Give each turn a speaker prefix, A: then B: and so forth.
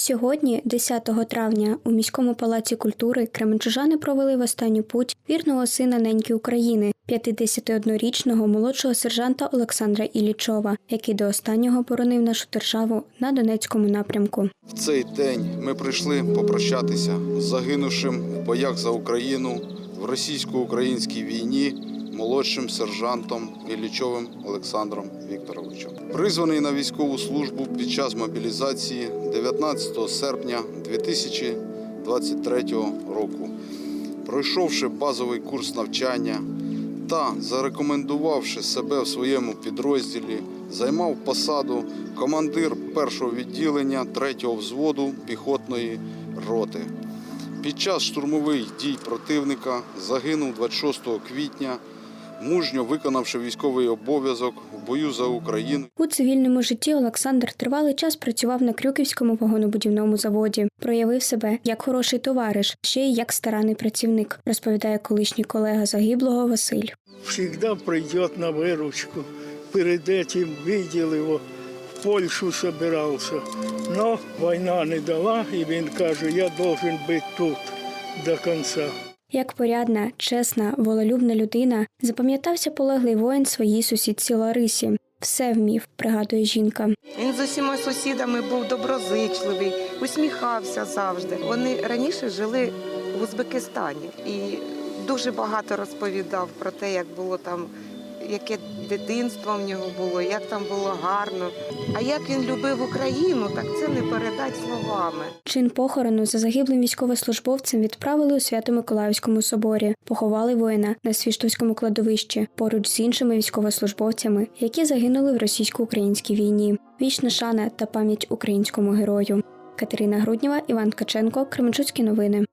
A: Сьогодні, 10 травня, у міському палаці культури кременчужани провели в останню путь вірного сина неньки України, 51-річного молодшого сержанта Олександра Іллічова, який до останнього боронив нашу державу на Донецькому напрямку.
B: В цей день ми прийшли попрощатися з загинувшим в боях за Україну в російсько-українській війні молодшим сержантом Іллічовим Олександром Вікторовичем. Призваний на військову службу під час мобілізації 19 серпня 2023 року, пройшовши базовий курс навчання та зарекомендувавши себе в своєму підрозділі, займав посаду командир першого відділення 3-го взводу піхотної роти. Під час штурмових дій противника загинув 26 квітня, мужньо виконавши військовий обов'язок в бою за Україну.
A: У цивільному житті Олександр тривалий час працював на Крюківському вагонобудівному заводі. Проявив себе як хороший товариш, ще й як старанний працівник, розповідає колишній колега загиблого Василь.
C: всегда придет на выручку. Перед этим видел его, в Польшу собирался. Но война не дала, и він каже, я должен быть тут до конца.
A: Як порядна, чесна, волелюбна людина, запам'ятався полеглий воїн своїй сусідці Ларисі. Все вмів, пригадує жінка.
D: Він з усіма сусідами був доброзичливий, усміхався завжди. Вони раніше жили в Узбекистані і дуже багато розповідав про те, як було там, яке дитинство в нього було, як там було гарно. А як він любив Україну, так це не передать словами.
A: Чин похорону за загиблим військовослужбовцем відправили у Свято-Миколаївському соборі, поховали воїна на Свіштовському кладовищі поруч з іншими військовослужбовцями, які загинули в російсько-українській війні. Вічна шана та пам'ять українському герою. Катерина Груднєва, Іван Ткаченко, Кременчуцькі новини.